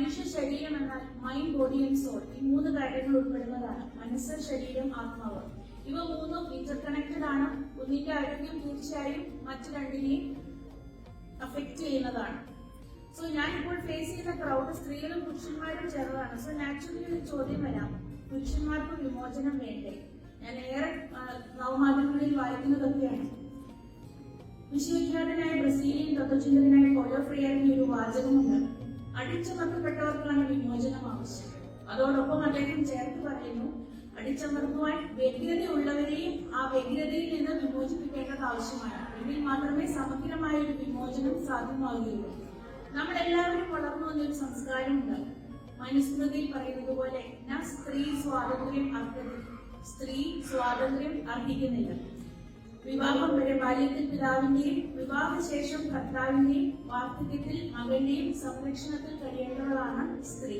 മനുഷ്യ ശരീരം എന്നാൽ മൈൻഡ് ബോഡി ആൻഡ് സോൾ ഈ മൂന്ന് ഘടകങ്ങൾ ഉൾപ്പെടുന്നതാണ്. മനസ്സ് ശരീരം ആത്മാവ്. ഇവ മൂന്നും ഇന്റർ കണക്റ്റഡ് ആണ്. ഒന്നിന്റെ ആരോഗ്യം തീർച്ചയായും മറ്റു രണ്ടിനെയും അഫക്ട് ചെയ്യുന്നതാണ്. സോ ഞാൻ ഇപ്പോൾ ഫേസ് ചെയ്യുന്ന ക്രൗഡ് സ്ത്രീകളും പുരുഷന്മാരും ചേർന്നതാണ് സോ നാച്ചുറലി ഒരു ചോദ്യം വരാം. പുരുഷന്മാർക്ക് വിമോചനം വേണ്ടേ? ഞാൻ ഏറെ നവമാധ്യമങ്ങളിൽ വായിക്കുന്നതൊക്കെയാണ്. വിശ്വവിഖ്യാതനായ ബ്രസീലിയൻ തത്വചിന്തകനായ പോലോ ഫ്രിയറിന്റെ ഒരു വാചകമുണ്ട്. അടിച്ചമർത്തപ്പെട്ടവർക്കാണ് വിമോചനം ആവശ്യം. അതോടൊപ്പം അദ്ദേഹം ചേർത്ത് പറയുന്നു അടിച്ചമർത്തുവാൻ വ്യഗ്രതയുള്ളവരെയും ആ വ്യഗ്രതയിൽ നിന്ന് വിമോചിപ്പിക്കേണ്ടത് ആവശ്യമാണ്. എങ്കിൽ മാത്രമേ സമഗ്രമായ ഒരു വിമോചനം സാധ്യമാവുകയുള്ളൂ. നമ്മളെല്ലാവരും വളർന്നു വന്നൊരു സംസ്കാരമുണ്ട് മനുസ്മൃതിയിൽ പറയുന്നത് പോലെ ഞാൻ സ്ത്രീ സ്വാതന്ത്ര്യം അർഹത സ്ത്രീ സ്വാതന്ത്ര്യം അർഹിക്കുന്നില്ല. വിവാഹം വരെ ബാല്യത്തിൽ പിതാവിന്റെയും വിവാഹശേഷം ഭർത്താവിന്റെയും വാർദ്ധക്യത്തിൽ മകന്റെയും സംരക്ഷണത്തിൽ കഴിയേണ്ടവളാണ് സ്ത്രീ.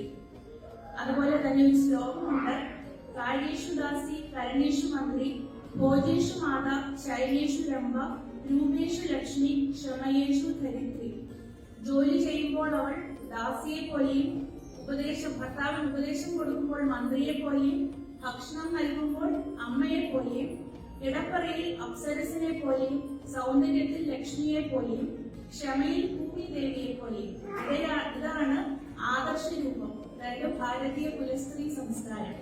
അതുപോലെ തന്നെ ഒരു ശ്ലോകമുണ്ട്. കാര്യേഷു ദാസി കരണേഷു മന്ത്രി ഭോജേഷു മാത ശൈലേഷു രംഭ രൂപേഷു ലക്ഷ്മി ക്ഷമയേഷു ധരിത്രി. ജോലി ചെയ്യുമ്പോൾ അവൾ ദാസിയെ പോലെയും ഉപദേശം ഭർത്താവിന് ഉപദേശം കൊടുക്കുമ്പോൾ മന്ത്രിയെ പോലെയും ഭക്ഷണം നൽകുമ്പോൾ അമ്മയെ പോലെയും ഇടപ്പറയിൽ അപ്സരസിനെ പോലെയും സൗന്ദര്യത്തിൽ ലക്ഷ്മിയെ പോലെയും ക്ഷമയിൽ ഭൂമി ദേവിയെ പോലെയും ഇതാണ് ആദർശ രൂപം അതായത് ഭാരതീയ പുലസ്ത്രീ സംസ്കാരം.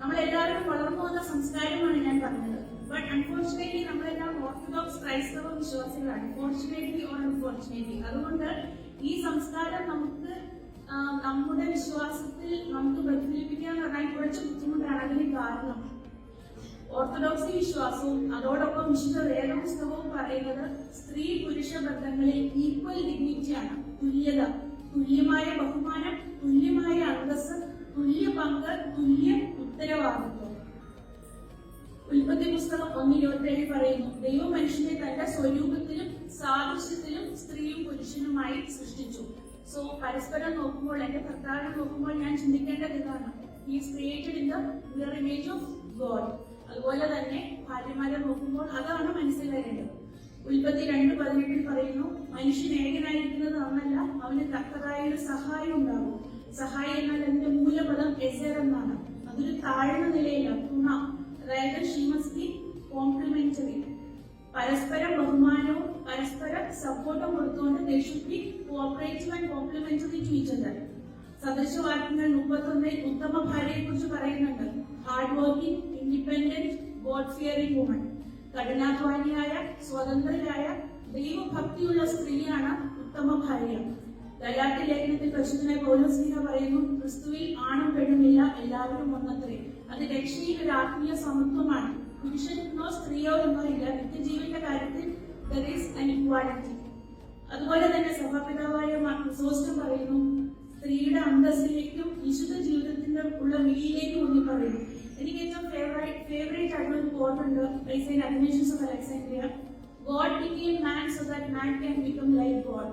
നമ്മൾ എല്ലാവരും വളർന്നു വന്ന സംസ്കാരമാണ് ഞാൻ പറഞ്ഞത്. ബട്ട് അൺഫോർച്ചുനേറ്റ്ലി നമ്മളെല്ലാം ഓർത്തഡോക്സ് ക്രൈസ്തവ വിശ്വാസികളാണ്. അൺഫോർച്ചുനേറ്റ്ലി ഓർ അൺഫോർച്ചുനേറ്റ്ലി അതുകൊണ്ട് ഈ സംസ്കാരം നമുക്ക് നമ്മുടെ വിശ്വാസത്തിൽ നമുക്ക് പ്രതിഫലിപ്പിക്കാൻ പറഞ്ഞാൽ കുറച്ച് ബുദ്ധിമുട്ടാണ്. അതിന് കാരണം ഓർത്തഡോക്സി വിശ്വാസവും അതോടൊപ്പം വിശുദ്ധ വേദപുസ്തകവും പറയുന്നത് സ്ത്രീ പുരുഷ ബന്ധങ്ങളിൽ ഈക്വൽ ഡിഗ്നിറ്റിയാണ് തുല്യത തുല്യമായ ബഹുമാനം തുല്യമായ അന്തസ് തുല്യ പങ്ക് തുല്യ ഉത്തരവാദിത്വം. ഉൽപ്പത്തി പുസ്തകം ഒന്ന് ഇരുപത്തിയേഴ് പറയുന്നു ദൈവം മനുഷ്യനെ തന്റെ സ്വരൂപത്തിലും സാദൃശ്യത്തിലും സ്ത്രീയും പുരുഷനുമായി സൃഷ്ടിച്ചു. സോ പരസ്പരം നോക്കുമ്പോൾ എന്റെ ഭർത്താവിനെ നോക്കുമ്പോൾ ഞാൻ ചിന്തിക്കേണ്ടത് ഇതാണ്. Is created in the image of God അതുപോലെ തന്നെ ഭാര്യമാരെ നോക്കുമ്പോൾ അതാണ് മനസ്സിൽ വരേണ്ടത്. ഉൽപ്പത്തി രണ്ട് പതിനെട്ടിൽ പറയുന്നു മനുഷ്യൻ ഏകനായിരിക്കുന്നത് നന്നല്ല അവന് തക്കതായ ഒരു സഹായം ഉണ്ടാകും. സഹായം എന്നാൽ അതിന്റെ മൂലപദം എസർ എന്നാണ്. അതൊരു താഴ്ന്ന നിലയിലാണ് തുണ. അതായത് ഷീമസ്തി കോംപ്ലിമെന്ററി പരസ്പരം ബഹുമാനവും പരസ്പര സപ്പോർട്ടും കൊടുത്തുകൊണ്ട് ദേ കോപ്പറേറ്റീവ് ആൻഡ് കോംപ്ലിമെന്ററി ടു സദൃശവാക്യങ്ങൾ മുപ്പത്തൊന്നിൽ ഉത്തമ ഭാര്യയെ കുറിച്ച് പറയുന്നുണ്ട്. Hard working independent God fearing woman കഠിനാധ്വാനിയായ സ്വതന്ത്രയായ ദൈവഭക്തിയുള്ള സ്ത്രീയാണ് ഉത്തമ ഭാര്യ. ഗലാട്ടി ലേഖനത്തിൽ പരിശുദ്ധനായ പൗലോസ്ലിഹ പറയുന്നു ക്രിസ്തുവിൽ ആണും പെണ്ണുമില്ല എല്ലാവരും ഒന്നത്രേ. അത് രക്ഷയിൽ ഒരു ആത്മീയ സമത്വമാണ്. പുരുഷനോ സ്ത്രീയോ എന്നോ ഇല്ല നിത്യജീവിന്റെ കാര്യത്തിൽ equality. അതുപോലെ തന്നെ സഭാപിതാവായ ക്രിസോസ്റ്റം പറയുന്നു സ്ത്രീയുടെ അന്തസ്സിലേക്കും വിശുദ്ധ ജീവിതത്തിന്റെ ഉള്ള വിളിയിലേക്കും ഊന്നി പറയുന്നു. എനിക്ക് ഏറ്റവും ഫേവറേറ്റ് ഫേവറേറ്റ് ആയിട്ടുള്ള ഒരു കോട്ട് ഉണ്ട്. By Saint admissions of Alexandria God became man so that man can become like God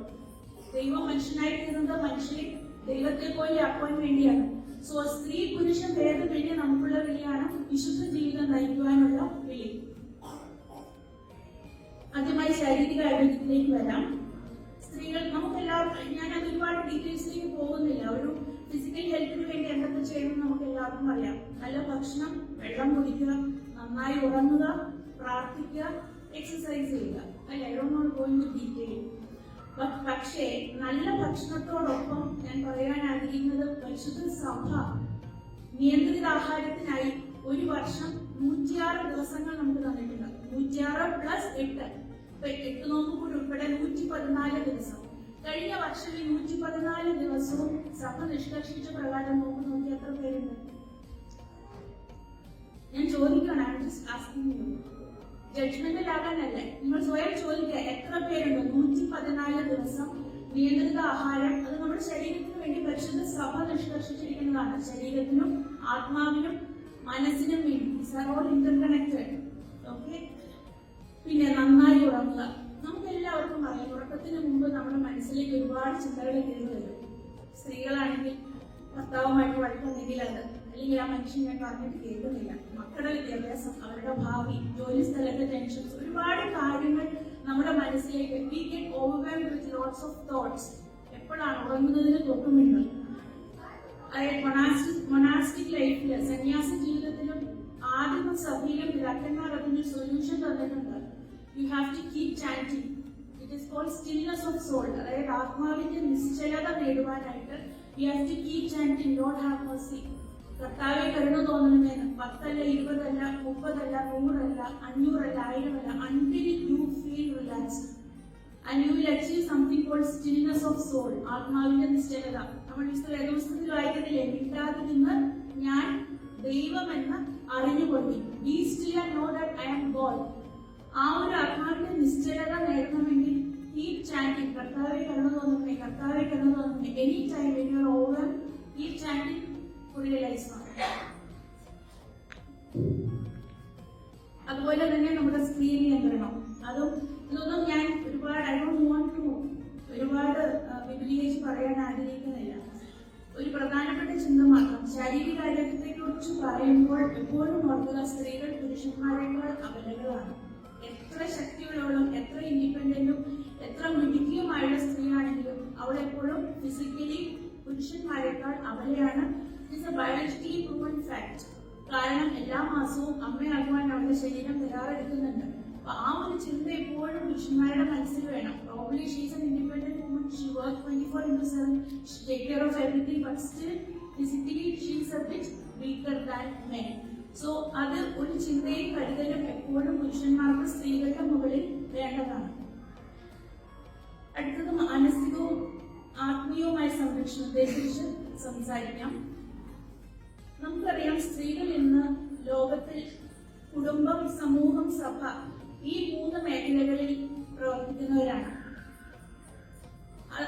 ദൈവം മനുഷ്യനായി തീരുന്നത് മനുഷ്യനെ ദൈവത്തെ പോലെ ആക്കുവാൻ വേണ്ടിയാണ്. സോ സ്ത്രീ പുരുഷൻ ഭേദമന്യേ നമുക്കുള്ള വിളിയാണ് വിശുദ്ധ ജീവിതം നയിക്കുവാനുള്ള വിളി. ആദ്യമായി ശാരീരിക ആരോഗ്യത്തിലേക്ക് വരാം. സ്ത്രീകൾ നമുക്കെല്ലാവർക്കും ഞാൻ അത് ഒരുപാട് ഡീറ്റെയിൽസിലേക്ക് പോകുന്നില്ല. ഒരു എല്ലാവർക്കും അറിയാം നല്ല ഭക്ഷണം വെള്ളം കുടിക്കുക നന്നായി ഉറങ്ങുക പ്രാർത്ഥിക്കുക എക്സസൈസ് ചെയ്യുക. അല്ലെ? ഡീറ്റെയിൽ പക്ഷേ നല്ല ഭക്ഷണത്തോടൊപ്പം ഞാൻ പറയാൻ ആഗ്രഹിക്കുന്നത് പരിശുദ്ധ സഭ നിയന്ത്രിത ആഹാരത്തിനായി ഒരു വർഷം നൂറ്റിയാറ് ദിവസങ്ങൾ നമുക്ക് തന്നിട്ടുണ്ട്. നൂറ്റിയാറ് പ്ലസ് എട്ട്. ഇപ്പൊ എട്ട് നോമ്പ് കൂടി ഉൾപ്പെടെ നൂറ്റി പതിനാല് ദിവസം. കഴിഞ്ഞ വർഷം ഈ നൂറ്റി പതിനാല് ദിവസവും സഭ നിഷ്കർഷിച്ച പ്രകാരം നോമ്പ് നോക്കി എത്ര പേരുണ്ട്? ഞാൻ ചോദിക്കണം ആസ്കിങ് യു ജഡ്ജ്മെന്റിലാകാനല്ല നിങ്ങൾ സ്വയം ചോദിക്കുക എത്ര പേരുണ്ട്? നൂറ്റി പതിനാല് ദിവസം നിയന്ത്രിത ആഹാരം അത് നമ്മുടെ ശരീരത്തിന് വേണ്ടി പരിശുദ്ധ സഭ നിഷ്കർഷിച്ചിരിക്കുന്നതാണ്. ശരീരത്തിനും ആത്മാവിനും മനസ്സിനും വേണ്ടി. ഓൾ ഇന്റർകണക്റ്റഡ് ഓക്കെ പിന്നെ നന്നായി ഉറങ്ങുക. നമുക്ക് എല്ലാവർക്കും അറിയാം ഉറക്കത്തിന് മുമ്പ് നമ്മുടെ മനസ്സിലേക്ക് ഒരുപാട് ചിന്തകൾ കയറി വരും. സ്ത്രീകളാണെങ്കിൽ ഭർത്താവുമായിട്ട് വഴക്കുണ്ടെങ്കിൽ അത് അല്ലെങ്കിൽ ആ മനുഷ്യൻ ഞാൻ പറഞ്ഞിട്ട് കേൾക്കുന്നില്ല. മക്കളുടെ വിദ്യാഭ്യാസം അവരുടെ ഭാവി ജോലി സ്ഥലത്തെ ടെൻഷൻസ് ഒരുപാട് കാര്യങ്ങൾ നമ്മുടെ മനസ്സിലേക്ക് we get overwhelmed with lots of thoughts എപ്പോഴാണ്? ഉറങ്ങുന്നതിന് തൊട്ടുമുണ്ട് അതായത് മൊണാസ്റ്റിക് ലൈഫിൽ സന്യാസ ജീവിതത്തിലും ആദ്യം സഭയിലും പിതാക്കന്മാർ അതിന് സൊല്യൂഷൻ തന്നിട്ടുണ്ട്. You have to keep chatting it is called stillness of soul അതായത് ആത്മാവിന്റെ നിശ്ചലത നേടുവാനായിട്ട് you have to keep chatting Lord have mercy കർത്താവെ കരുണ തോന്നണമേ പത്തല്ല ഇരുപതല്ല മുപ്പതല്ല നൂറല്ല അഞ്ഞൂറല്ല ആയിരമല്ല until you feel relax and you will achieve something call stillness of soul ആത്മാവിന്റെ നിശ്ചലത. നമ്മൾ വിശുദ്ധ വേദപുസ്തകത്തിൽ വായിക്കത്തില്ലേ? മിണ്ടാതെ നിന്ന് ഞാൻ ദൈവമെന്ന് അറിഞ്ഞുകൊള്ളി be still and know that I am God ആ ഒരു ആത്മാവിന്റെ നിശ്ചലത നേടണമെങ്കിൽ കീപ് ചാൻഡിങ് കർത്താവെ കരുണ തോന്നുന്നേ കർത്താവെ കരുണ തോന്നുന്നേ. Any time when you over keep realise അതുപോലെ തന്നെ നമ്മുടെ സ്ക്രീൻ നിയന്ത്രണം. അതും ഇതൊന്നും ഞാൻ ഒരുപാട് ഐ ഡോണ്ട് വോണ്ട് ടു ഒരുപാട് വിപുലീകരിച്ച് പറയാൻ ആഗ്രഹിക്കുന്നില്ല. ഒരു പ്രധാനപ്പെട്ട ചിന്ത മാത്രം ശാരീരിക ആരോഗ്യത്തെക്കുറിച്ച് പറയുമ്പോൾ എപ്പോഴും ഓർക്കുക സ്ത്രീകൾ പുരുഷന്മാരെക്കാൾ അപലകളാണ്. എത്ര ശക്തിയുള്ളവളും എത്ര ഇൻഡിപെൻഡന്റും എത്ര മിടുക്കിയുമായുള്ള സ്ത്രീയാണെങ്കിലും അവൾ എപ്പോഴും ഫിസിക്കലി പുരുഷന്മാരെക്കാൾ അബലയാണ് it's a biologically proven fact കാരണം എല്ലാ മാസവും അമ്മയാകുവാൻ അവരുടെ ശരീരം തയ്യാറെടുക്കുന്നുണ്ട് അപ്പൊ ആ ഒരു ചിന്ത എപ്പോഴും പുരുഷന്മാരുടെ മനസ്സിൽ വേണം. Probably she's an independent woman she work twenty four into seven take care of everything but still physically she's a bit weaker than men so അത് ഒരു ചിന്തയും കരുതലും എപ്പോഴും പുരുഷന്മാർക്ക് സ്ത്രീകളുടെ മുകളിൽ വേണ്ടതാണ്. അടുത്തത് മാനസികവും ആത്മീയവുമായ സംരക്ഷണത്തെക്കുറിച്ച് സംസാരിക്കാം. നമുക്കറിയാം സ്ത്രീകൾ ഇന്ന് ലോകത്തിൽ കുടുംബം സമൂഹം സഭ ഈ മൂന്ന് മേഖലകളിൽ പ്രവർത്തിക്കുന്നവരാണ്.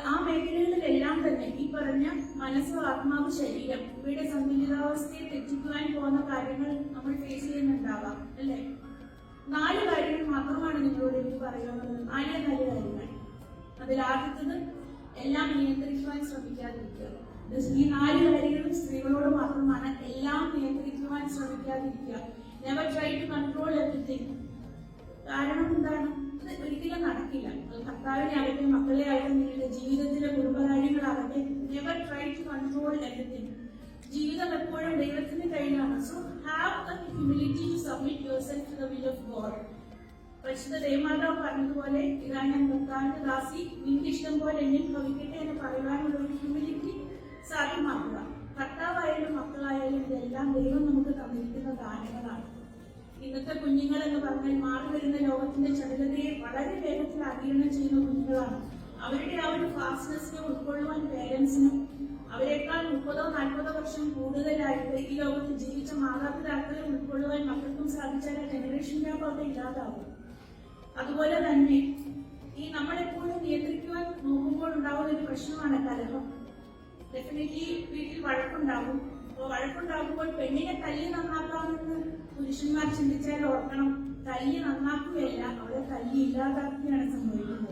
ആ- മേഖലകളിലെല്ലാം തന്നെ ഈ പറഞ്ഞ മനസ്സ് ആത്മാവ് ശരീരം ഇവയുടെ സന്തുലിതാവസ്ഥയെ തെറ്റിക്കുവാൻ പോകുന്ന കാര്യങ്ങൾ നമ്മൾ ഫേസ് ചെയ്യുന്നുണ്ടാവാം അല്ലെ? നാല് കാര്യങ്ങൾ മാത്രമാണ് നിങ്ങളോട് എനിക്ക് പറയാനുള്ളത്. നാല് നാല് കാര്യങ്ങൾ. അതിൽ ആദ്യത്തത് എല്ലാം നിയന്ത്രിക്കുവാൻ ശ്രമിക്കാതിരിക്കുക. ഈ നാല് കാര്യങ്ങളും സ്ത്രീകളോട് മാത്രമാണ് എല്ലാം നിയന്ത്രിക്കുവാൻ ശ്രമിക്കാതിരിക്കുക. Never try to control everything കാരണം എന്താണ്? ഒരിക്കലും നടക്കില്ല. ഭർത്താവിനെ ആകട്ടെ മക്കളെ ആകട്ടെ നിങ്ങളുടെ ജീവിതത്തിലെ കുടുംബകാര്യങ്ങളാകട്ടെ never try to control everything ജീവിതം എപ്പോഴും ദൈവത്തിന്റെ കയ്യിലാണ്. So have humility to submit yourself to the will of God പരിശുദ്ധ ദേവമാതാവ് പറഞ്ഞതുപോലെ ഇതാ ഞാൻ ഭർത്താവിന്റെ ദാസി നിന്റെ ഇഷ്ടം പോലെ എന്നെ ഭവിക്കട്ടെ എന്ന് പറയുവാനുള്ള ഒരു ഹ്യൂമിലിറ്റി സാധ്യമാക്കുക. ഭർത്താവായാലും മക്കളായാലും ഇതെല്ലാം ദൈവം നമുക്ക് തന്നിരിക്കുന്ന ദാനങ്ങളാണ്. ഇന്നത്തെ കുഞ്ഞുങ്ങൾ എന്ന് പറഞ്ഞാൽ മാറി വരുന്ന ലോകത്തിന്റെ ചടുലതയെ വളരെ വേഗത്തിൽ ആഗീരണം ചെയ്യുന്ന കുഞ്ഞുങ്ങളാണ്. അവരുടെ ആ ഒരു ഫാസ്റ്റ്നെസ്സിനെ ഉൾക്കൊള്ളുവാൻ പേരൻസിനും അവരെക്കാൾ മുപ്പതോ നാൽപ്പതോ വർഷം കൂടുതലായിട്ട് ഈ ലോകത്ത് ജീവിച്ച മാതാപിതാക്കളെ ഉൾക്കൊള്ളുവാൻ മക്കൾക്കും സാധിച്ചാൽ ആ ജനറേഷൻ ഗ്യാപ്പ് അവിടെ ഇല്ലാതാവും. അതുപോലെ തന്നെ ഈ നമ്മളെപ്പോഴും നിയന്ത്രിക്കുവാൻ നോക്കുമ്പോൾ ഉണ്ടാവുന്ന ഒരു പ്രശ്നമാണ് കലഹം. ഡെഫിനറ്റ്ലി വീട്ടിൽ വഴക്കുണ്ടാകും. അപ്പോൾ വഴക്കുണ്ടാകുമ്പോൾ പെണ്ണിനെ തല്ലി നന്നാക്കാമെന്ന് പുരുഷന്മാർ ചിന്തിച്ചാൽ ഓർക്കണം. തല്ലി നന്നാക്കുകയല്ല അവരെ തല്ലി ഇല്ലാതാക്കുകയാണ് സംഭവിക്കുന്നത്.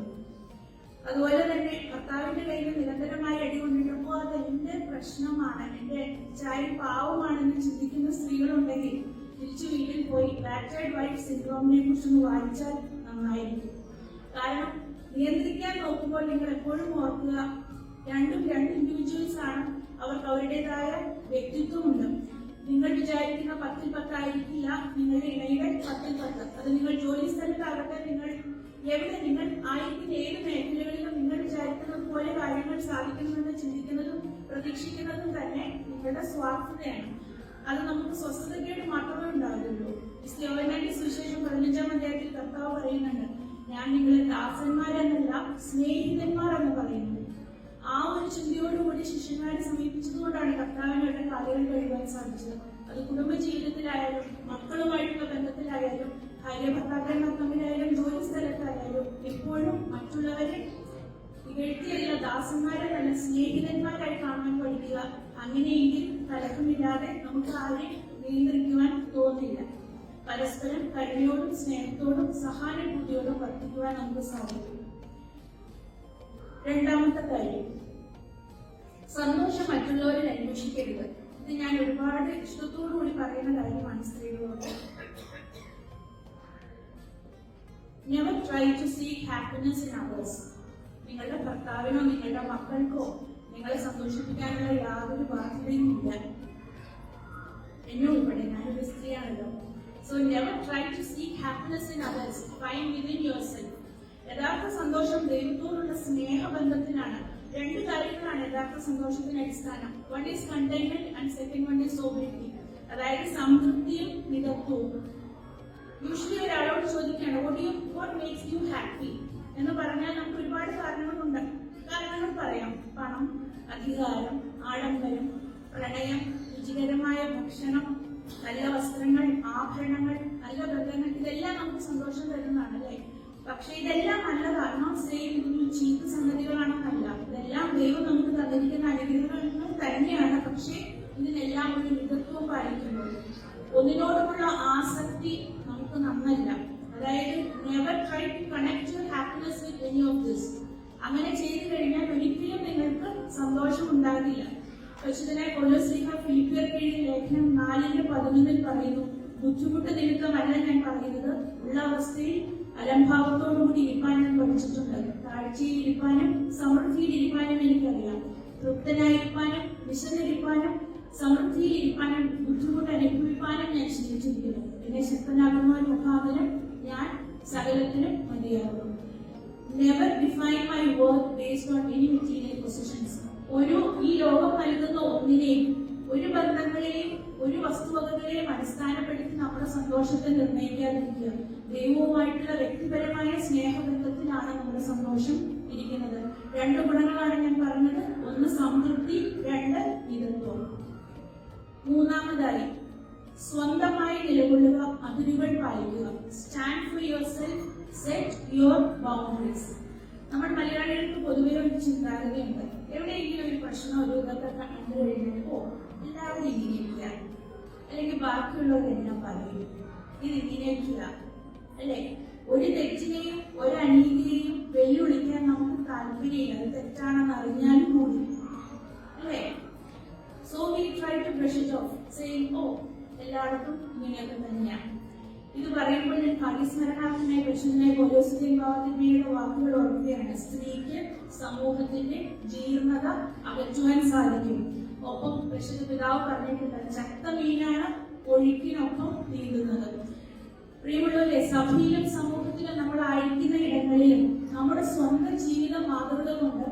അതുപോലെ തന്നെ ഭർത്താവിന്റെ കയ്യിൽ നിരന്തരമായി അടി കൊണ്ടിട്ടുമ്പോൾ അത് എന്റെ പ്രശ്നമാണ് എന്റെ ചായ പാവമാണെന്ന് ചിന്തിക്കുന്ന സ്ത്രീകളുണ്ടെങ്കിൽ തിരിച്ചു വീട്ടിൽ പോയി ബാറ്റേഡ് വൈഫ് സിൻഡ്രോമിനെ കുറിച്ചൊന്ന് വായിച്ചാൽ നന്നായിരിക്കും. കാരണം നിയന്ത്രിക്കാൻ നോക്കുമ്പോൾ നിങ്ങൾ എപ്പോഴും ഓർക്കുക രണ്ടും രണ്ട് ഇൻഡിവിജ്വൽസ് ആണ്. അവർക്ക് അവരുടേതായ വ്യക്തിത്വമുണ്ട്. നിങ്ങൾ വിചാരിക്കുന്ന പത്തിൽ പത്തായിരിക്കില്ല. നിങ്ങളുടെ ഇണയുടെ പത്തിൽ പത്ത്. അത് നിങ്ങൾ ജോലി സ്ഥലത്താകട്ടെ നിങ്ങൾ എവിടെ നിങ്ങൾ ആയിരിക്കുന്ന ഏത് മേഖലകളിലും നിങ്ങൾ വിചാരിക്കുന്നത് പോലെ കാര്യങ്ങൾ സാധിക്കണമെന്ന് ചിന്തിക്കുന്നതും പ്രതീക്ഷിക്കുന്നതും തന്നെ നിങ്ങളുടെ സ്വാർത്ഥതയാണ്. അത് നമുക്ക് സ്വസ്ഥതയ്ക്കായിട്ട് മാത്രമേ ഉണ്ടാവുകയുള്ളൂ. യോവനാന്റെ സുവിശേഷം പതിനഞ്ചാം അധ്യായത്തിൽ കർത്താവ് പറയുന്നുണ്ട് ഞാൻ നിങ്ങളെ ദാസന്മാരെന്നല്ല സ്നേഹിതന്മാർ എന്ന് പറയുന്നു. ആ ഒരു ചിന്തയോടുകൂടി ശിഷ്യന്മാരെ സമീപിച്ചതുകൊണ്ടാണ് കർത്താവിന് അവരുടെ കാലുകൾ കഴിയുവാൻ സാധിച്ചത്. അത് കുടുംബ ജീവിതത്തിലായാലും മക്കളുമായിട്ടുള്ള ബന്ധത്തിലായാലും ഭാര്യ ഭർത്താക്കന്മാർ തമ്മിലായാലും ജോലി സ്ഥലത്തായാലും എപ്പോഴും മറ്റുള്ളവരെ ഇകഴ്ത്തിയല്ല ദാസന്മാരെ തന്നെ സ്നേഹിതന്മാരായി കാണാൻ പഠിക്കുക. അങ്ങനെയെങ്കിൽ തലക്കമില്ലാതെ നമുക്ക് ആരെയും നിയന്ത്രിക്കുവാൻ തോന്നില്ല. പരസ്പരം കരുണയോടും സ്നേഹത്തോടും സഹാനുഭൂതിയോടും വർദ്ധിക്കുവാൻ നമുക്ക് സാധിക്കും. രണ്ടാമത്തെ കാര്യം. സന്തോഷം മറ്റുള്ളവരിൽ അന്വേഷിക്കരുത്. ഇത് ഞാൻ ഒരുപാട് ഇഷ്ടത്തോടു കൂടി പറയുന്ന കാര്യമാണ് സ്ത്രീകളോട്. Never try to see happiness in ours നിങ്ങളുടെ ഭർത്താവിനോ നിങ്ങളുടെ മക്കൾക്കോ നിങ്ങളെ സന്തോഷിപ്പിക്കാനുള്ള യാതൊരു ബാധ്യതയും ഇല്ല. എന്നെ ഉൾപ്പെടെ ഞാനൊരു സ്ത്രീയാണല്ലോ. So never try to see happiness in ours fine within yourself യഥാർത്ഥ സന്തോഷം ദൈവത്തോടുള്ള സ്നേഹബന്ധത്തിലാണ് രണ്ട് കാര്യങ്ങളാണ് യഥാർത്ഥ സന്തോഷത്തിന് അടിസ്ഥാനം. One is containment and second one is sobriety അതായത് സംതൃപ്തിയും മിതത്വവും. യൂഷ്വലി ഒരാളോട് ചോദിക്കുകയാണ് what you what makes you happy എന്ന് പറഞ്ഞാൽ നമുക്ക് ഒരുപാട് കാരണങ്ങളുണ്ട്. കാരണങ്ങൾ പറയാം. പണം അധികാരം ആഡംബരം പ്രണയം രുചികരമായ ഭക്ഷണം നല്ല വസ്ത്രങ്ങൾ ആഭരണങ്ങൾ നല്ല ബന്ധങ്ങൾ. ഇതെല്ലാം നമുക്ക് സന്തോഷം തരുന്നതാണ് അല്ലേ? പക്ഷെ ഇതെല്ലാം നല്ലതാണ്. സെയിം സ്ത്രീ ചീത്ത സംഗതികളാണെന്നല്ല. ഇതെല്ലാം ദൈവം നമുക്ക് തന്നിരിക്കുന്ന അനുഗ്രഹങ്ങൾ തന്നെയാണ്. പക്ഷെ ഇതിനെല്ലാം ഒരു മിതത്വം പാലിക്കുന്നത് ഒന്നിനോടുമുള്ള ആസക്തി നമുക്ക് നന്നല്ല. അതായത് never try to connect your happiness with any of this അങ്ങനെ ചെയ്തു കഴിഞ്ഞാൽ ഒരിക്കലും നിങ്ങൾക്ക് സന്തോഷം ഉണ്ടാകില്ല. പരിശുദ്ധനായ കൊല്ലശ്രീഹ ഫിലിപ്പിയർ കീഴിൽ ലേഖനം നാലിന്റെ പതിനൊന്നിൽ പറയുന്നു ബുദ്ധിമുട്ട് നിമിത്തമല്ല ഞാൻ പറയുന്നത്. ഉള്ള അവസ്ഥയിൽ അലംഭാവത്തോടുകൂടി ഞാൻ പഠിച്ചിട്ടുണ്ട്. താഴ്ചയിൽ ഇരിപ്പാനും സമൃദ്ധിയിൽ ഇരിപ്പാനും എനിക്കറിയാം. തൃപ്തനായിരിക്കാനും സമൃദ്ധിയിൽ ഇരിപ്പാനും ബുദ്ധിമുട്ട് അനുഭവിക്കാനും ഞാൻ ശീലിച്ചിരിക്കുന്നു. എന്നെ ശക്തനാകുന്ന മുഖാന്തരം ഞാൻ സകലത്തിനും മതിയാകും never define my work based on any material positions ഒരു ഈ ലോകം നൽകുന്ന ഒന്നിനെയും ഒരു ബന്ധങ്ങളെയും ഒരു വസ്തുവകകളെയും അടിസ്ഥാനപ്പെടുത്തി നമ്മുടെ സന്തോഷത്തെ നിർണയിക്കാതിരിക്കുക. ദൈവവുമായിട്ടുള്ള വ്യക്തിപരമായ സ്നേഹബന്ധത്തിലാണ് നമ്മുടെ സന്തോഷം ഇരിക്കുന്നത്. രണ്ട് ഗുണങ്ങളാണ് ഞാൻ പറഞ്ഞത്. ഒന്ന് സംതൃപ്തി രണ്ട് മിതത്വം. മൂന്നാമതായി സ്വന്തമായി നിലകൊള്ളുക അതിരുകൾ പാലിക്കുക. Stand for yourself set your boundaries നമ്മൾ മലയാളികൾക്ക് പൊതുവെ ഒരു ചിന്താഗതിയുണ്ട്. എവിടെയെങ്കിലും ഒരു പ്രശ്നം ഒരു ഇതൊക്കെ കണ്ടു കഴിഞ്ഞാൽ ഓ എല്ലാവരും ഇങ്ങനെയൊക്കെയാണ് അല്ലെങ്കിൽ ബാക്കിയുള്ളവരെല്ലാം പറയും ഇത് ഇങ്ങനെയൊക്കെയാ അല്ലെ? ഒരു തെറ്റിനെയും ഒരു അനീതിയെയും വെല്ലുവിളിക്കാൻ നമുക്ക് താല്പര്യമില്ല. അത് തെറ്റാണെന്ന് അറിഞ്ഞാലും കൂടി അല്ലേ? So we try to brush it off same ഓ എല്ലായിടത്തും ഇങ്ങനെയൊക്കെ തന്നെയാണ് ഇത് പറയുമ്പോൾ ഞാൻ കാര്യസ്മരണാർത്ഥനായി പരിശുദ്ധനായ പോലോസിന്റെയും ഭാവത്തിന്മയുടെ വാക്കുകൾ ഓർക്കുകയാണ്. സ്ത്രീക്ക് സമൂഹത്തിന്റെ ജീർണത അകറ്റുവാൻ സാധിക്കും. ഒപ്പം പരിശുദ്ധ പിതാവ് പറഞ്ഞിട്ടുണ്ട് ചക്ത മീനാണ് ഒഴുക്കിനൊപ്പം നീന്തുന്നത്. പ്രിയമുള്ളവരെ സഭയിലും സമൂഹത്തിലും നമ്മൾ അയക്കുന്ന ഇടങ്ങളിലും നമ്മുടെ സ്വന്തം ജീവിത മാതൃക കൊണ്ട്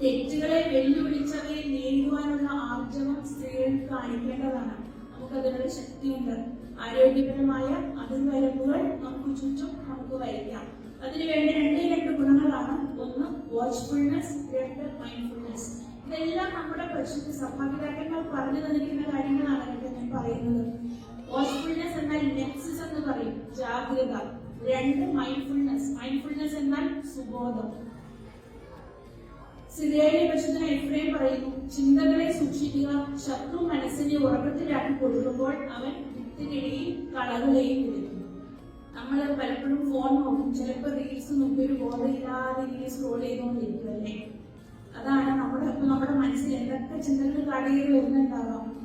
തെറ്റുകളെ വെല്ലുവിളിച്ചവയെ നേരിടുവാനുള്ള ആർജവം സ്ത്രീകൾക്ക് കാണിക്കേണ്ടതാണ്. നമുക്കതിനുള്ള ശക്തിയുണ്ട്. ആരോഗ്യപരമായ അതിർവരമ്പുകൾ നമുക്ക് ചുറ്റും നമുക്ക് വരയ്ക്കാം. അതിന് വേണ്ടി രണ്ടേ രണ്ട് ഗുണങ്ങളാണ്. ഒന്ന് വാച്ച്ഫുൾനെസ് രണ്ട് മൈൻഡ്ഫുൾനെസ് ഇതെല്ലാം നമ്മുടെ പരിശുദ്ധ സഭാപിതാക്കന്മാർ പറഞ്ഞു തന്നിരിക്കുന്ന കാര്യങ്ങളാണ് ഞാൻ പറയുന്നത്. വാച്ച്ഫുൾനെസ് എന്നാൽ നെക്സസ് എന്ന് പറയും. ജാഗ്രത. രണ്ട് മൈൻഡ്ഫുൾനെസ് മൈൻഡ്ഫുൾനെസ് എന്നാൽ സുബോധം. സിറിയയിലെ പരിശുദ്ധന എഫ്രൈം പറയുന്നു ചിന്തകളെ സൂക്ഷിക്കുക ശത്രു മനസ്സിനെ ഉറക്കത്തിലാക്കി കൊടുക്കുമ്പോൾ അവൻ വിത്തിനെയും കളകളെയും വിളിക്കുന്നു നമ്മൾ പലപ്പോഴും ഫോൺ നോക്കും. ചിലപ്പോൾ റീൽസ് നോക്കി ഒരു ബോധമില്ലാതെ ഇങ്ങനെ സ്ക്രോൾ ചെയ്തുകൊണ്ടിരിക്കും അല്ലേ? അതാണ് നമ്മുടെ നമ്മുടെ മനസ്സിൽ എന്തൊക്കെ ചിന്തകൾ കടയിൽ വരുന്നുണ്ടാവാം.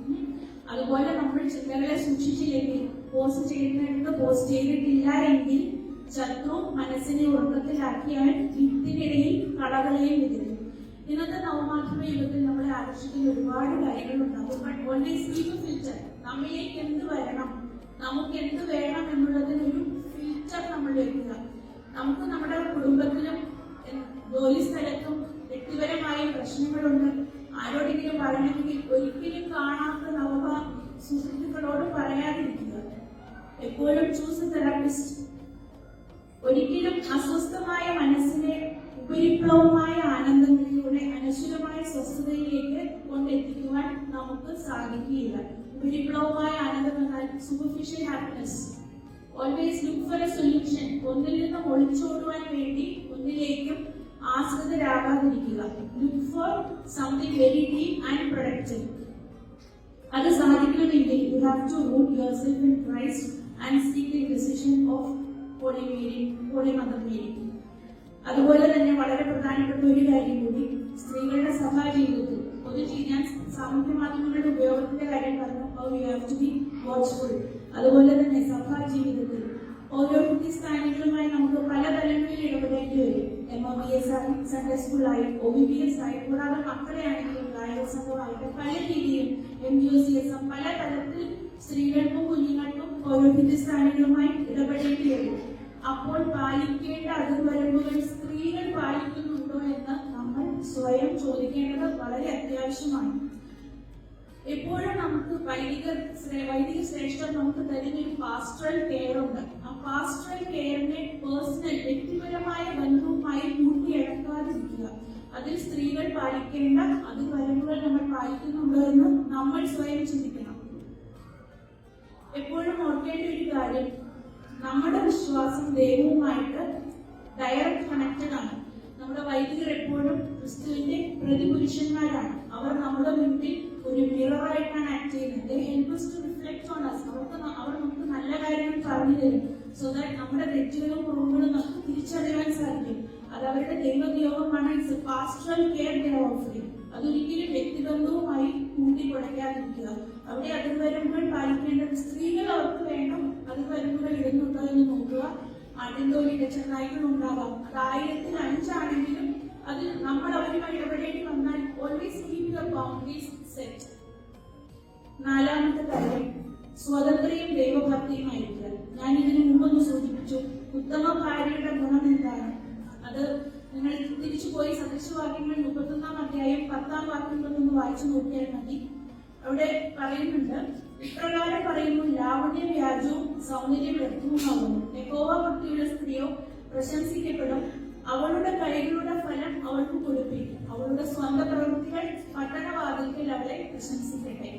അതുപോലെ നമ്മൾ ചിന്തകളെ സൂക്ഷിച്ചില്ലെങ്കിൽ പോസ്റ്റ് ചെയ്യുന്നിടത്ത് പോസ്റ്റ് ചെയ്തിട്ടില്ല എങ്കിൽ ശത്രു മനസ്സിനെ ഉറക്കത്തിലാക്കി അവൻ വിത്തിനിടയിൽ കളകളെയും വിധിക്കും ഇന്നത്തെ നവമാധ്യമ യുഗത്തിൽ നമ്മളെ ആകർഷിക്കുന്ന ഒരുപാട് കാര്യങ്ങളുണ്ട്. ബട്ട് ഓൾവേസ് ഫിൽറ്റർ നമ്മിലേക്ക് എന്ത് വരണം? നമുക്ക് എന്ത് വേണം എന്നുള്ളതിന് ഒരു ഫിൽറ്റർ നമ്മൾ വെക്കുക നമുക്ക് നമ്മുടെ കുടുംബത്തിലും ജോലി സ്ഥലത്തും വ്യക്തിപരമായ പ്രശ്നങ്ങളുണ്ട്. ആരോടെങ്കിലും പറയണമെങ്കിൽ ഒരിക്കലും കാണാത്ത നവ സുഹൃത്തുക്കളോട് പറയാതിരിക്കുക. എപ്പോഴും ചൂസ് തെറാപ്പിസ്റ്റ് ഒരിക്കലും അസ്വസ്ഥമായ മനസ്സിനെ ഉപരിപ്ലവമായ ആനന്ദങ്ങളിലൂടെ അനശ്വരമായ സ്വസ്ഥതയിലേക്ക് കൊണ്ടെത്തിക്കുവാൻ നമുക്ക് സാധിക്കുകയില്ല. ഉപരിപ്ലവമായ ആനന്ദം എന്നാൽ superficial happiness always look for a solution ഒന്നിൽ നിന്ന് ഒളിച്ചോടുവാൻ ആശ്രിതരാകാതിരിക്കുക look for something very deep and productive അത് സാധിക്കണമെങ്കിൽ you have to root yourself in Christ and seek the decision of Holy Mary Holy Mother Mary അതുപോലെ തന്നെ വളരെ പ്രധാനപ്പെട്ട ഒരു കാര്യം കൂടി സ്ത്രീകളുടെ സഭാ ജീവിതത്തിൽ പൊതുജീ ഞാൻ സാമൂഹ്യ മാധ്യമങ്ങളുടെ ഉപയോഗത്തിന്റെ കാര്യം പറഞ്ഞു you have to be watchful അതുപോലെ തന്നെ സഭാ ജീവിതത്തിൽ ഓരോ സ്ഥാനികളുമായി നമുക്ക് പല തലങ്ങളിൽ ഇടപെടേണ്ടി വരും. എം ഒ ബി എസ് ആയി സൺഡേ സ്കൂളായി ഒ ബി ബി എസ് ആയി കൂടാതെ മക്കളെ ആണെങ്കിലും ഗായക സംഘമായിട്ട് പല രീതിയിൽ M G O C S M പല തലത്തിൽ സ്ത്രീകൾക്കും കുഞ്ഞുങ്ങൾക്കും ഓരോ സ്ഥാനങ്ങളുമായി ഇടപെടേണ്ടി വരും. അപ്പോൾ പാലിക്കേണ്ട അതിർവരമ്പുകൾ സ്ത്രീകൾ പാലിക്കുന്നുണ്ടോ എന്ന് നമ്മൾ സ്വയം ചോദിക്കേണ്ടത് വളരെ അത്യാവശ്യമാണ്. എപ്പോഴും നമുക്ക് വൈദിക വൈദിക ശ്രേഷ്ഠം നമുക്ക് തരുന്ന ഒരു പാസ്റ്ററൽ കെയർ ഉണ്ട് പാസ്റ്ററൽ കെയറിനെ പേഴ്സണൽ വ്യക്തിപരമായ ബന്ധവുമായി കൂട്ടിയിഴക്കാതിരിക്കുക അതിൽ സ്ത്രീകൾ പാലിക്കേണ്ട അതിർവരമ്പുകൾ നമ്മൾ പാലിക്കുന്നുണ്ടോ എന്ന് നമ്മൾ സ്വയം ചിന്തിക്കണം. എപ്പോഴും ഓർക്കേണ്ട ഒരു കാര്യം നമ്മുടെ വിശ്വാസം ദൈവവുമായിട്ട് ഡയറക്റ്റ് കണക്റ്റഡ് ആണ്. നമ്മുടെ വൈദികർ എപ്പോഴും ക്രിസ്തുവിന്റെ പ്രതിപുരുഷന്മാരാണ്. അവർ നമ്മുടെ മുമ്പിൽ ഒരു മിററായിട്ടാണ് ആക്ട് ചെയ്യുന്നത്. Help to reflect on us അവർക്ക് അവർ നമുക്ക് നല്ല കാര്യങ്ങൾ പറഞ്ഞു തരും. സോ ദാറ്റ് നമ്മുടെ തെറ്റുകളും കുറവുകളും നമുക്ക് തിരിച്ചറിയാൻ സാധിക്കും. അത് അവരുടെ ദൈവനിയോഗമാണ്. It's pastoral care day offering അതൊരിക്കലും വ്യക്തിബന്ധവുമായി കൂട്ടി കുടയ്ക്കാതിരിക്കുക അവിടെ അതിർവരമ്പുകൾ പാലിക്കേണ്ടത് സ്ത്രീകൾ അവർക്ക് വേണം അതിർവരമ്പുകൾ ഇടുന്നുണ്ടോ എന്ന് നോക്കുക. അതിന്റെ ഇടച്ചെന്നായികൾ ഉണ്ടാകാം അത് ആയിരത്തിൽ അഞ്ചാണെങ്കിലും അത് നമ്മൾ അവരുമായി ഇടപെടേണ്ടി വന്നാൽ always keep the boundaries set നാലാമത്തെ കാര്യം. സ്വതന്ത്രയും ദൈവഭക്തിയുമായിരിക്കുക. ഞാൻ ഇതിനു മുമ്പൊന്ന് സൂചിപ്പിച്ചു. ഉത്തമ ഭാര്യയുടെ ഗുണം എന്താണ്? അത് നിങ്ങൾ തിരിച്ചു പോയി സദൃശവാക്യങ്ങൾ മുപ്പത്തൊന്നാം അധ്യായം പത്താം വാക്യങ്ങളൊന്ന് വായിച്ചു നോക്കിയാൽ മതി. അവിടെ പറയുന്നുണ്ട് ഇപ്രകാരം പറയുന്നു ലാവണ്യ വ്യാജവും സൗന്ദര്യ വ്യക്തവുമാകുന്നു യഹോവ ഭക്തിയുടെ സ്ത്രീയോ പ്രശംസിക്കപ്പെടും. അവളുടെ കൈകളുടെ ഫലം അവൾക്ക് കൊടുപ്പിക്കും. അവളുടെ സ്വന്തം പ്രവൃത്തികൾ പട്ടണവാതിൽക്കൽ അവളെ പ്രശംസിക്കട്ടെ.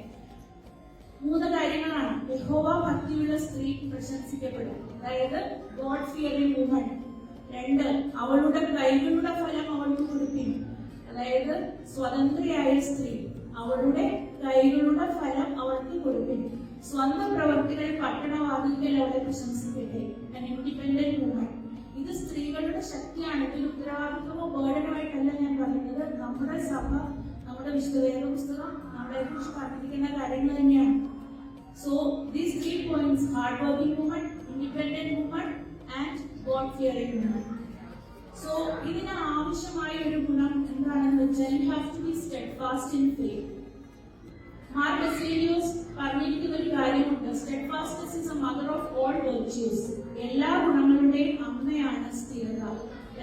മൂന്ന് കാര്യങ്ങളാണ് യഹോവ ഭക്തിയുള്ള സ്ത്രീ പ്രശംസിക്കപ്പെടും. അതായത് ഗോഡ് ഫിയറിംഗ് വുമൺ രണ്ട് അവളുടെ കൈകളുടെ ഫലം അവൾക്ക് കൊടുക്കും. അതായത് സ്വതന്ത്രയായ സ്ത്രീ അവളുടെ കൈകളുടെ ഫലം അവൾക്ക് കൊടുക്കും. സ്വന്തം പ്രവർത്തികൾ പട്ടണവാദിക്കൽ അവളെ പ്രശംസിക്കട്ടെ. ഇൻഡിപെൻഡന്റ് വുമൺ ഇത് സ്ത്രീകളുടെ ശക്തിയാണ്. ഇതിൽ ഉത്തരവാദിത്വമോ ബേർഡനുമായിട്ടല്ല ഞാൻ പറയുന്നത്. നമ്മുടെ സഭ നമ്മുടെ വിശുദ്ധ പുസ്തകം നമ്മളെ കുറിച്ച് പഠിപ്പിക്കുന്ന കാര്യങ്ങൾ തന്നെയാണ്. So these three points hard working woman independent woman and God fearing woman so ഇതിന് ആവശ്യമായ ഒരു ഗുണം എന്താണെന്ന് വെച്ചാൽ you have to be steadfast in faith Mark Baselios പറഞ്ഞിരിക്കുന്ന ഒരു കാര്യമുണ്ട്. Steadfastness is a mother of all virtues എല്ലാ ഗുണങ്ങളുടെയും അമ്മയാണ് സ്ഥിരത.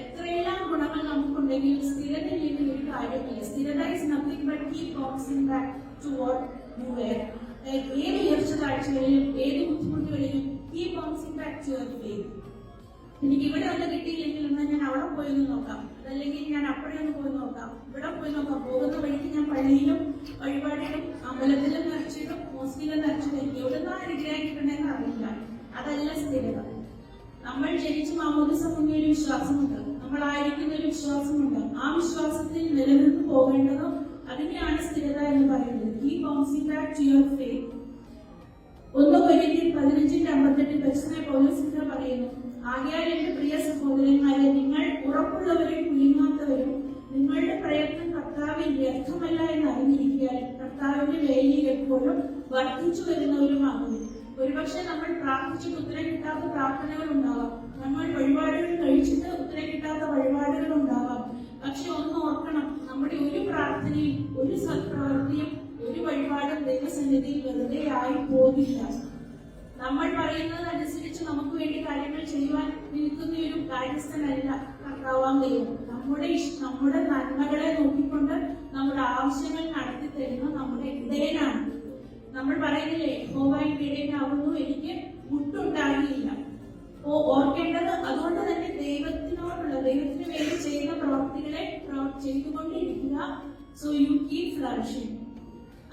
എത്രയെല്ലാം ഗുണങ്ങൾ നമുക്കുണ്ടെങ്കിലും സ്ഥിരത ഇല്ലെങ്കിൽ ഒരു കാര്യമില്ല. സ്ഥിരത is nothing but keep boxing back to what you were ഏത് ഉയർച്ച താഴ്ചകളിലും ഏത് ബുദ്ധിമുട്ടുകളിലും keep boxing back to your faith എനിക്ക് ഇവിടെ ഒന്ന് കിട്ടിയില്ലെങ്കിൽ എന്നാൽ ഞാൻ അവിടെ പോയി ഒന്ന് നോക്കാം. അതല്ലെങ്കിൽ ഞാൻ അപ്പഴേ ഒന്ന് പോയി നോക്കാം. ഇവിടെ പോയി നോക്കാം. പോകുന്ന വഴിക്ക് ഞാൻ പള്ളിയിലും വഴിപാടിലും അമ്പലത്തിലും നിറച്ചിട്ടും മോസ്റ്റിലും നിറച്ചിട്ടും എവിടെ നിന്നാണ് കിട്ടണമെന്ന് അറിയില്ല. അതല്ല സ്ഥിരത. നമ്മൾ ജനിച്ച മാമോദിസ ഒരു വിശ്വാസമുണ്ട്. നമ്മളായിരിക്കുന്ന ഒരു വിശ്വാസമുണ്ട്. ആ വിശ്വാസത്തിൽ നിലനിന്ന് പോകേണ്ടതോ അതിനെയാണ് സ്ഥിരത എന്ന് പറയുന്നത്. ഈ bouncing back to your faith ഒന്ന് കൊരിന്ത്യൻ പതിനഞ്ചിന്റെ അമ്പത്തെട്ട് പരിശുദ്ധ പോലീസിന്റെ പറയുന്നു. ആകയാൽ എന്റെ പ്രിയ സഹോദരന്മാരെ നിങ്ങൾ ഉറപ്പുള്ളവരും കുലുങ്ങാത്തവരും നിങ്ങളുടെ പ്രയത്നം കർത്താവിൽ വ്യർത്ഥമല്ല എന്ന് അറിഞ്ഞിരിക്കാൻ കർത്താവിന്റെ വേലിയിൽ എപ്പോഴും വർദ്ധിച്ചു വരുന്നവരുമാകുന്നു ഒരുപക്ഷെ നമ്മൾ പ്രാർത്ഥിച്ചിട്ട് ഉത്തരം കിട്ടാത്ത പ്രാർത്ഥനകൾ ഉണ്ടാവാം നമ്മൾ വഴിപാടുകൾ കഴിച്ചിട്ട് ഉത്തരം കിട്ടാത്ത വഴിപാടുകൾ ഉണ്ടാവാം പക്ഷെ ഒന്ന് ഓർക്കണം നമ്മുടെ ഒരു പ്രാർത്ഥനയും ഒരു സത്പ്രവൃത്തിയും ഒരു വഴിപാടും ദൈവസന്നിധിയിൽ വെറുതെ ആയി പോകില്ല നമ്മൾ പറയുന്നത് അനുസരിച്ച് നമുക്ക് വേണ്ടി കാര്യങ്ങൾ ചെയ്യുവാൻ നിൽക്കുന്ന ഒരു കാര്യസ്ഥനല്ല കർത്താവാം ദൈവം. നമ്മുടെ നമ്മുടെ നന്മകളെ നോക്കിക്കൊണ്ട് നമ്മുടെ ആവശ്യങ്ങൾ നടത്തി തരുന്ന നമ്മുടെ ഇടയനാണ് നമ്മൾ പറയുന്നില്ലേ ഹോമായി പീഡിയനാവുന്നു എനിക്ക് മുട്ടുണ്ടാകിയില്ല. ഓർക്കേണ്ടത് അതുകൊണ്ട് തന്നെ ദൈവത്തിനോടുള്ള ദൈവത്തിന് വേണ്ടി ചെയ്യുന്ന പ്രവർത്തികളെ പ്രവർ- ചെയ്തുകൊണ്ടിരിക്കുക. സോ യു കീപ് ഫ്ലറിഷിംഗ്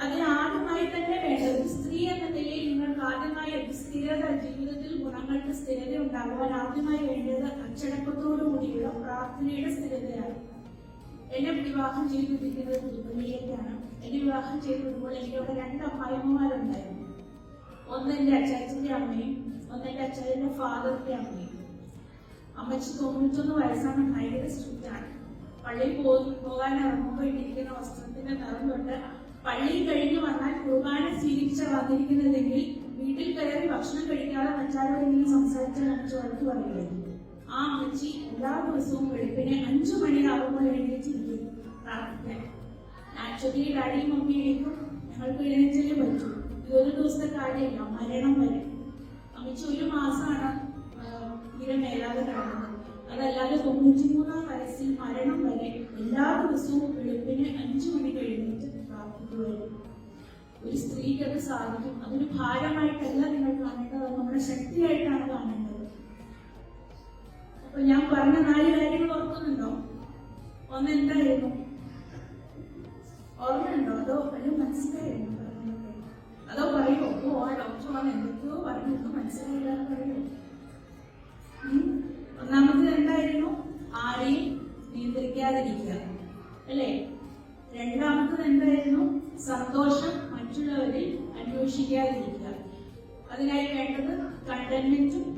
അതിന് ആദ്യമായി തന്നെ വേണ്ടത് സ്ത്രീ എന്ന നിലയിൽ നിങ്ങൾക്ക് ആദ്യമായി സ്ഥിരത ജീവിതത്തിൽ ഗുണങ്ങൾക്ക് സ്ഥിരത ഉണ്ടാകുവാൻ ആദ്യമായി വേണ്ടത് അച്ചടക്കത്തോടു കൂടിയുള്ള പ്രാർത്ഥനയുടെ സ്ഥിരതയാണ്. എന്നെ വിവാഹം ചെയ്തിരിക്കുന്നത് പുതുപ്പള്ളിയിലേക്കാണ് എന്നെ വിവാഹം ചെയ്തപ്പോൾ എനിക്ക് അവിടെ രണ്ട് അമ്മായിമ്മമാരുണ്ടായിരുന്നു ഒന്ന് എന്റെ അച്ചാച്ചന്റെ അമ്മയും ഒന്ന് എന്റെ അച്ചാച്ചന്റെ ഫാദറിന്റെ അമ്മയും. അമ്മച്ചി തൊണ്ണൂറ്റൊന്ന് വയസ്സാണ്. ഭയങ്കര സ്ട്രിക്റ്റ് ആണ്. പള്ളിയിൽ പോയി പോകാൻ ഇറങ്ങുമ്പോൾ ഇട്ടിരിക്കുന്ന വസ്ത്രത്തിന്റെ നിറം തൊട്ട് പള്ളിയിൽ കഴിഞ്ഞ് വന്നാൽ കുർബാന സ്വീകരിച്ച വന്നിരിക്കുന്നതെങ്കിൽ വീട്ടിൽ കയറി ഭക്ഷണം കഴിക്കാതെ മറ്റാരോടെങ്കിലും സംസാരിച്ചാൽ അമ്മച്ച് വഴക്ക് പറയുമായിരുന്നു ആ അമ്മച്ചി എല്ലാ ദിവസവും വെളുപ്പിനെ അഞ്ചു മണിയാകുമ്പോൾ എഴുന്നേറ്റിരിക്കും പ്രാർത്ഥിക്കാൻ. ആക്ച്വലി ഡാഡിയും മമ്മിയിലേക്കും ഞങ്ങൾക്ക് എഴുന്നേറ്റല്ലേ പറ്റൂ. ഒരു ദിവസത്തെ കാര്യമില്ല മരണം വരെ. അമ്മച്ചി ഒരു മാസമാണ് തീരെ മേലാതെ കിടക്കുന്നത്. അതല്ലാതെ തൊണ്ണൂറ്റിമൂന്നാം വയസ്സിൽ മരണം വരെ എല്ലാ ദിവസവും വെളുപ്പിന് അഞ്ചു മണിക്ക് എഴുന്നേറ്റ് പ്രാർത്ഥിക്കുകയായിരുന്നു ഒരു സ്ത്രീക്ക് അത് സാധിക്കും. അതൊരു ഭാരമായിട്ടല്ല നിങ്ങൾ കാണേണ്ടത് നമ്മുടെ ശക്തിയായിട്ടാണ് കാണേണ്ടത്. അപ്പൊ ഞാൻ പറഞ്ഞ നാല് കാര്യങ്ങൾ ഓർക്കുന്നുണ്ടോ? ഒന്ന് എന്തായിരുന്നു? ഓർമ്മയുണ്ടോ? അതോ അത് മനസ്സിലായോ? അതോ പറയോ ഓ ആ ഡോക്ടർ വന്ന് എന്തൊക്കെയോ പറഞ്ഞു. മനസ്സിലായില്ല പറയോ. ഒന്നാമത് എന്തായിരുന്നു? ആരെയും നിയന്ത്രിക്കാതിരിക്കുക. അല്ലേ? രണ്ടാമത്തത് എന്തായിരുന്നു? സന്തോഷം മറ്റുള്ളവരിൽ അന്വേഷിക്കാതിരിക്കുക. അതിനായി വേണ്ടത് കണ്ടന്മെന്റും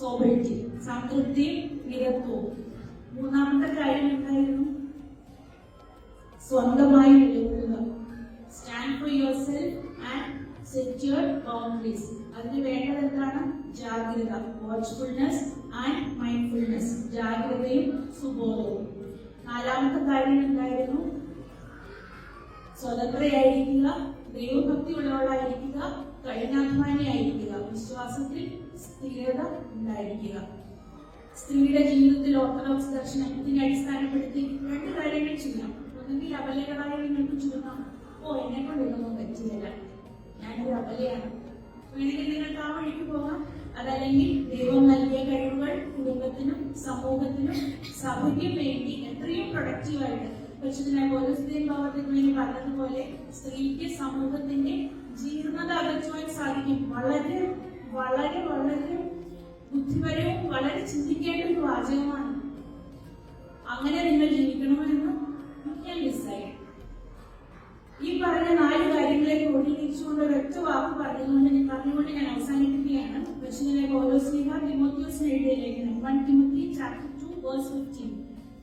സോബിലിറ്റിയും സംതൃപ്തിയും മികത്വവും മൂന്നാമത്തെ കാര്യം എന്തായിരുന്നു? സ്വന്തമായി നിലകൊള്ളുക. Stand for yourself and secure boundaries അതിന് വേണ്ടത് എന്താണ് ജാഗ്രത വാച്ച്ഫുൾനെസ് ആൻഡ് മൈൻഡ്ഫുൾനെസ് ജാഗ്രതയും സുബോധവും. നാലാമത്തെ കാര്യം എന്തായിരുന്നു? സ്വതന്ത്രയായിരിക്കുക ദൈവഭക്തി ഉള്ളവളായിരിക്കുക കഠിനാധ്വാനിയായിരിക്കുക വിശ്വാസത്തിൽ സ്ഥിരത ഉണ്ടായിരിക്കുക. സ്ത്രീയുടെ ജീവിതത്തിൽ ഓർത്തഡോക്സ് ദർശനം ഇതിനെ അടിസ്ഥാനപ്പെടുത്തി രണ്ട് കാര്യങ്ങൾ ചെയ്യാം. ഒന്നുകിൽ അബലകളായ നിങ്ങൾക്ക് ചുരുക്കാം ഓ എന്നെ കൊണ്ടൊന്നും പറ്റില്ല ഞാനൊരു അബലയാണ് വേണമെങ്കിൽ നിങ്ങൾക്ക് ആ വഴിക്ക് പോകാം. അതല്ലെങ്കിൽ ദൈവം നൽകിയ കഴിവുകൾ കുടുംബത്തിനും സമൂഹത്തിനും സഭയ്ക്കും വേണ്ടി എത്രയും പ്രൊഡക്റ്റീവായിട്ട് പരിശുദ്ധനായ പോലീസിന്റെയും ഭാവത്തിന് വേണ്ടി പറഞ്ഞതുപോലെ സ്ത്രീക്ക് സമൂഹത്തിന്റെ ജീർണത അകറ്റുവാൻ സാധിക്കും. വളരെ വളരെ വളരെ ബുദ്ധിപരവും വളരെ ചിന്തിക്കേണ്ട ഒരു വാചകമാണ്. അങ്ങനെ നിങ്ങൾ ജീവിക്കണമെന്ന് ഞാൻ മിസ്സായി ഈ പറഞ്ഞ നാല് കാര്യങ്ങളെ ക്രോഡീകരിച്ചുകൊണ്ട് ഒരൊറ്റ വാക്ക് ഞാൻ പറഞ്ഞുകൊണ്ട് ഞാൻ അവസാനിപ്പിക്കുകയാണ്. ഓരോ സ്നേഹ തിമോത്യോസിന് എഴുതിയ ലേഖനം one Timothy chapter two verse fifteen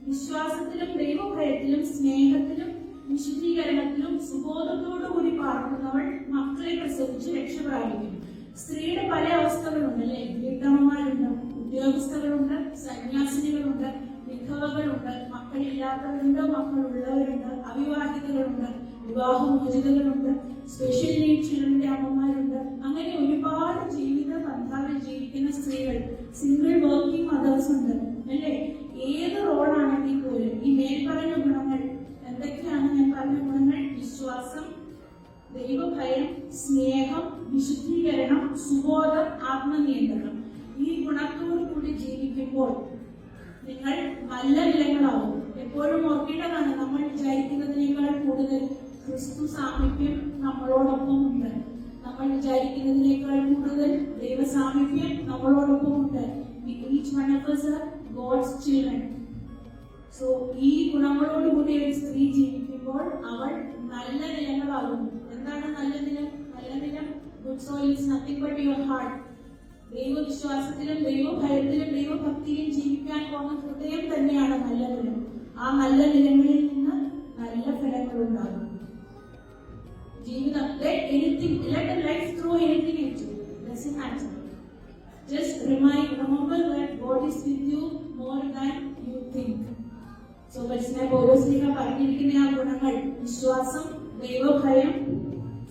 വിശ്വാസത്തിലും ദൈവഭയത്തിലും സ്നേഹത്തിലും വിശുദ്ധീകരണത്തിലും സുബോധത്തോടുകൂടി പാർക്കുന്നവൾ മക്കളെ പ്രസവിച്ച് രക്ഷ പ്രാപിക്കും സ്ത്രീയുടെ പല അവസ്ഥകളുണ്ട് അല്ലെ? വീട്ടമ്മമാരുണ്ട് ഉദ്യോഗസ്ഥകളുണ്ട് സന്യാസിനികളുണ്ട്. വിധവകളുണ്ട് മക്കളില്ലാത്തവരുണ്ട് മക്കളുള്ളവരുണ്ട് അവിവാഹിതകളുണ്ട് വിവാഹമോചിതകളുണ്ട് സ്പെഷ്യൽ നീഡ് ചിൽഡ്രന്റെ അമ്മമാരുണ്ട്. അങ്ങനെ ഒരുപാട് ജീവിത പന്ഥാവിൽ ജീവിക്കുന്ന സ്ത്രീകൾ സിംഗിൾ വർക്കിംഗ് മദേഴ്സ് ഉണ്ട്. അല്ലേ? ഏത് റോളാണെങ്കിൽ പോലും ഈ മേൽപ്പറഞ്ഞ ഗുണങ്ങൾ എന്തൊക്കെയാണ് ഞാൻ പറഞ്ഞ ഗുണങ്ങൾ? വിശ്വാസം ദൈവഭയം സ്നേഹം വിശുദ്ധീകരണം സുബോധം ആത്മനിയന്ത്രണം. ഈ ഗുണത്തോടു കൂടി ജീവിക്കുമ്പോൾ നിങ്ങൾ നല്ല നിലങ്ങളാവും എപ്പോഴും ഓർക്കേണ്ടതാണ് നമ്മൾ വിചാരിക്കുന്നതിനേക്കാൾ കൂടുതൽ ക്രിസ്തു സാമീപ്യം നമ്മളോടൊപ്പം ഉണ്ട്. നമ്മൾ വിചാരിക്കുന്നതിനേക്കാൾ കൂടുതൽ ദൈവ സാമീപ്യം നമ്മളോടൊപ്പം ഉണ്ട്. ഈച്ച് വൺ സോ ഈ ഗുണങ്ങളോടുകൂടി ഒരു സ്ത്രീ ജീവിക്കുമ്പോൾ അവൾ നല്ല നിലങ്ങളാകുന്നു എന്താണ് നല്ല നിലം? നല്ല നിലം? Good soil is nothing but your heart ദൈവവിശ്വാസത്തിലും ദൈവഭയത്തിലും ദൈവഭക്തിയിലും ജീവിക്കാൻ പോകുന്ന ഹൃദയം തന്നെയാണ് നല്ല നിലം ആ നല്ല നിലങ്ങളിൽ നിന്ന് നല്ല ഫലങ്ങൾ ഉണ്ടാകും. ജീവിതം you doesn't matter just remind remember that God is with you more than you think. So പരിശുദ്ധ പൗലോസ്ലിഹ പറഞ്ഞിരിക്കുന്ന ആ ഗുണങ്ങൾ വിശ്വാസം ദൈവഭയം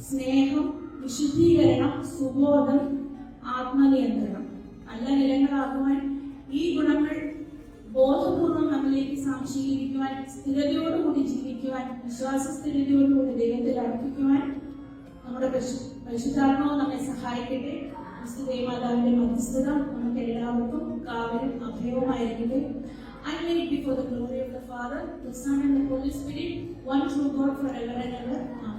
സ്നേഹം വിശുദ്ധീകരണം സുബോധം ആത്മനിയന്ത്രണം നല്ല നിലങ്ങളാക്കുവാൻ ഈ ഗുണങ്ങൾ ബോധപൂർവം നമ്മിലേക്ക് സംശീകരിക്കുവാൻ സ്ഥിരതയോടുകൂടി ജീവിക്കുവാൻ വിശ്വാസ സ്ഥിരതയോടുകൂടി ദൈവത്തിൽ അർപ്പിക്കുവാൻ നമ്മുടെ പരിശു- പരിശുദ്ധാത്മാവ് നമ്മെ സഹായിക്കട്ടെ വിശുദ്ധ ദേവമാതാവിന്റെ മധ്യസ്ഥത നമുക്ക് എല്ലാവർക്കും കാവലും അഭയവുമായിരിക്കട്ടെ I made before the glory of the Father, the Son, and the Holy Spirit, one true God forever and ever. Amen.